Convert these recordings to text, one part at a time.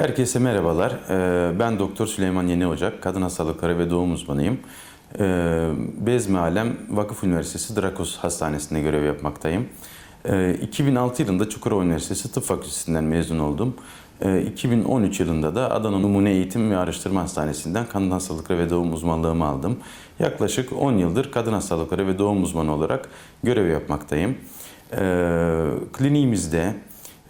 Herkese merhabalar. Ee, Ben Doktor Süleyman Yeni Ocak, kadın hastalıkları ve doğum uzmanıyım. Ee, Bezmi Alem Vakıf Üniversitesi Drakos Hastanesi'nde görev yapmaktayım. Ee, 2006 yılında Çukurova Üniversitesi Tıp Fakültesinden mezun oldum. Ee, 2013 yılında da Adana Numune Eğitim ve Araştırma Hastanesi'nden kadın hastalıkları ve doğum uzmanlığımı aldım. Yaklaşık 10 yıldır kadın hastalıkları ve doğum uzmanı olarak görev yapmaktayım. Ee, Kliniğimizde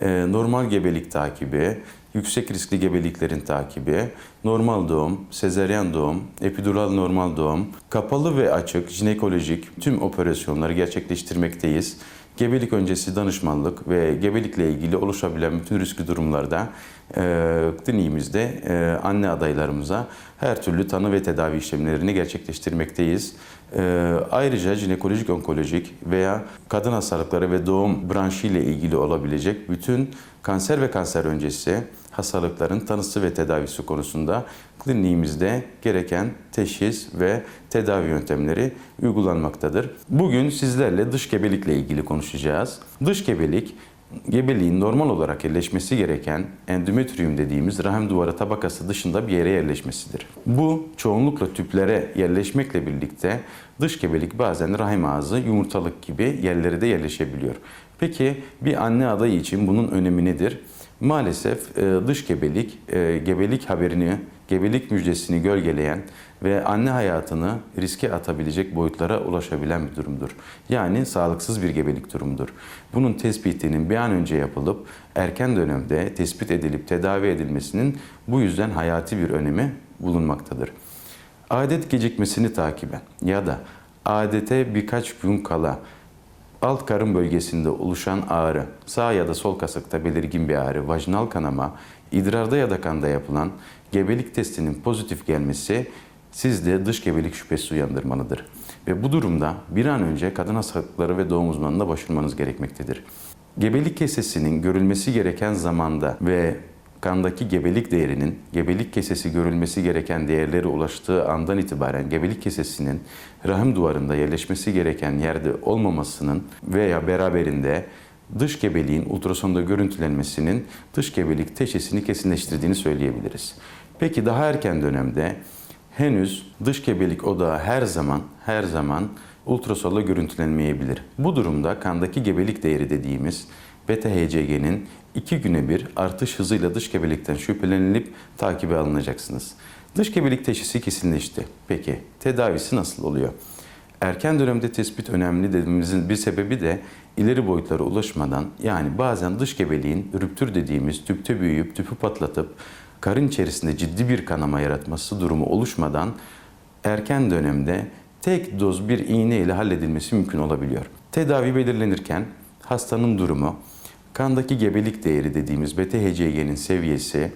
e, normal gebelik takibi, yüksek riskli gebeliklerin takibi, normal doğum, sezeryan doğum, epidural normal doğum, kapalı ve açık jinekolojik tüm operasyonları gerçekleştirmekteyiz. Gebelik öncesi danışmanlık ve gebelikle ilgili oluşabilen bütün riskli durumlarda e, kliniğimizde e, anne adaylarımıza her türlü tanı ve tedavi işlemlerini gerçekleştirmekteyiz. E, ayrıca jinekolojik, onkolojik veya kadın hastalıkları ve doğum branşı ile ilgili olabilecek bütün kanser ve kanser öncesi hastalıkların tanısı ve tedavisi konusunda kliniğimizde gereken teşhis ve tedavi yöntemleri uygulanmaktadır. Bugün sizlerle dış gebelikle ilgili konuşacağız. Dış gebelik gebeliğin normal olarak yerleşmesi gereken endometrium dediğimiz rahim duvarı tabakası dışında bir yere yerleşmesidir. Bu çoğunlukla tüplere yerleşmekle birlikte dış gebelik bazen rahim ağzı, yumurtalık gibi yerlere de yerleşebiliyor. Peki bir anne adayı için bunun önemi nedir? Maalesef e, dış gebelik, e, gebelik haberini, gebelik müjdesini gölgeleyen ve anne hayatını riske atabilecek boyutlara ulaşabilen bir durumdur. Yani sağlıksız bir gebelik durumudur. Bunun tespitinin bir an önce yapılıp erken dönemde tespit edilip tedavi edilmesinin bu yüzden hayati bir önemi bulunmaktadır. Adet gecikmesini takiben ya da adete birkaç gün kala alt karın bölgesinde oluşan ağrı, sağ ya da sol kasıkta belirgin bir ağrı, vajinal kanama, idrarda ya da kanda yapılan gebelik testinin pozitif gelmesi sizde dış gebelik şüphesi uyandırmalıdır. Ve bu durumda bir an önce kadın hastalıkları ve doğum uzmanına başvurmanız gerekmektedir. Gebelik kesesinin görülmesi gereken zamanda ve kandaki gebelik değerinin gebelik kesesi görülmesi gereken değerlere ulaştığı andan itibaren gebelik kesesinin rahim duvarında yerleşmesi gereken yerde olmamasının veya beraberinde dış gebeliğin ultrasonda görüntülenmesinin dış gebelik teşhisini kesinleştirdiğini söyleyebiliriz. Peki daha erken dönemde henüz dış gebelik odağı her zaman her zaman ultrasonla görüntülenmeyebilir. Bu durumda kandaki gebelik değeri dediğimiz beta HCG'nin iki güne bir artış hızıyla dış gebelikten şüphelenilip takibe alınacaksınız. Dış gebelik teşhisi kesinleşti. Peki tedavisi nasıl oluyor? Erken dönemde tespit önemli dediğimizin bir sebebi de ileri boyutlara ulaşmadan yani bazen dış gebeliğin rüptür dediğimiz tüpte büyüyüp tüpü patlatıp karın içerisinde ciddi bir kanama yaratması durumu oluşmadan erken dönemde tek doz bir iğne ile halledilmesi mümkün olabiliyor. Tedavi belirlenirken hastanın durumu, kandaki gebelik değeri dediğimiz beta-HCG'nin seviyesi,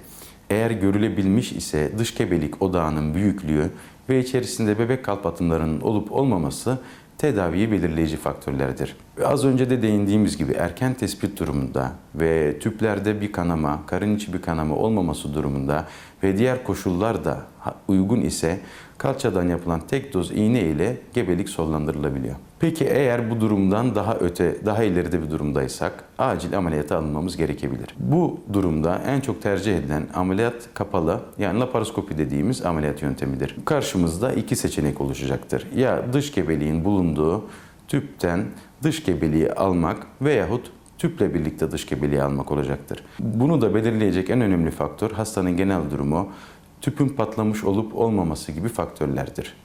eğer görülebilmiş ise dış gebelik odağının büyüklüğü ve içerisinde bebek kalp atımlarının olup olmaması tedaviyi belirleyici faktörlerdir. Az önce de değindiğimiz gibi erken tespit durumunda ve tüplerde bir kanama, karın içi bir kanama olmaması durumunda ve diğer koşullar da uygun ise kalçadan yapılan tek doz iğne ile gebelik sonlandırılabiliyor. Peki eğer bu durumdan daha öte, daha ileride bir durumdaysak acil ameliyata alınmamız gerekebilir. Bu durumda en çok tercih edilen ameliyat kapalı yani laparoskopi dediğimiz ameliyat yöntemidir. Karşımızda iki seçenek oluşacaktır. Ya dış gebeliğin bulunduğu tüpten dış gebeliği almak veyahut tüple birlikte dış gebeliği almak olacaktır. Bunu da belirleyecek en önemli faktör hastanın genel durumu, tüpün patlamış olup olmaması gibi faktörlerdir.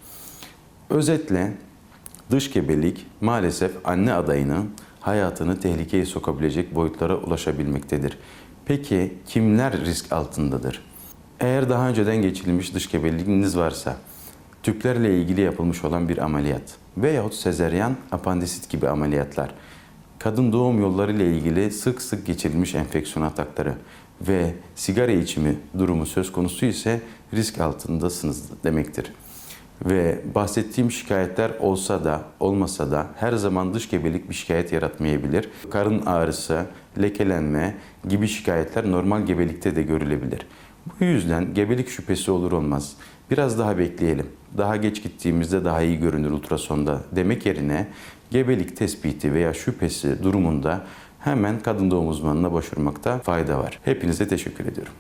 Özetle dış gebelik maalesef anne adayının hayatını tehlikeye sokabilecek boyutlara ulaşabilmektedir. Peki kimler risk altındadır? Eğer daha önceden geçirilmiş dış gebeliğiniz varsa, tüplerle ilgili yapılmış olan bir ameliyat veyahut sezeryan apandisit gibi ameliyatlar, kadın doğum yolları ile ilgili sık sık geçirilmiş enfeksiyon atakları ve sigara içimi durumu söz konusu ise risk altındasınız demektir. Ve bahsettiğim şikayetler olsa da olmasa da her zaman dış gebelik bir şikayet yaratmayabilir. Karın ağrısı, lekelenme gibi şikayetler normal gebelikte de görülebilir. Bu yüzden gebelik şüphesi olur olmaz. Biraz daha bekleyelim. Daha geç gittiğimizde daha iyi görünür ultrasonda demek yerine gebelik tespiti veya şüphesi durumunda hemen kadın doğum uzmanına başvurmakta fayda var. Hepinize teşekkür ediyorum.